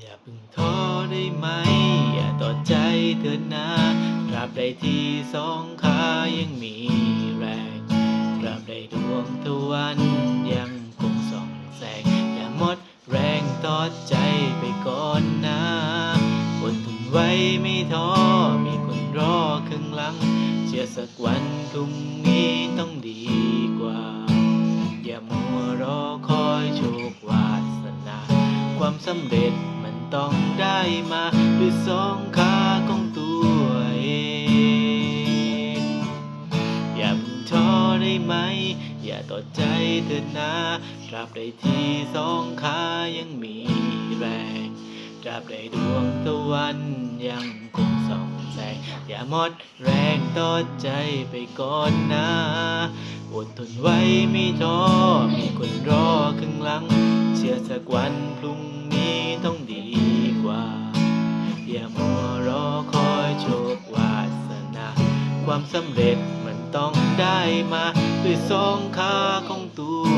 อย่าเพิ่งท้อได้ไหม อย่าต่อใจเถิดนะตราบใดที่สองขายังมีแรงตราบใดดวงตะวันยังคงส่องแสง อย่าหมดแรงต่อใจไปก่อนนะอดทนไว้ไม่ท้อมีคนรอข้างหลัง เชื่อสักวันพรุ่งนี้ต้องดีกว่า อย่ามัวรอคอยโชควาสนาความสำเร็จ ต้องได้มาด้วยสองขาของตัวเอง อย่าเพิ่งท้อได้ไหม อย่าต่อใจเถิดนะตราบใดที่สองขายังมีแรงตราบใดดวงตะวันยังคงส่องแสงอย่าหมดแรงต่อใจไปก่อนนะอดทนไว้ไม่ท้อมีคนรอข้างหลัง เชื่อสักวันพรุ่งนี้ต้อง ความสำเร็จมันต้องได้มา ด้วยสองขาของตัว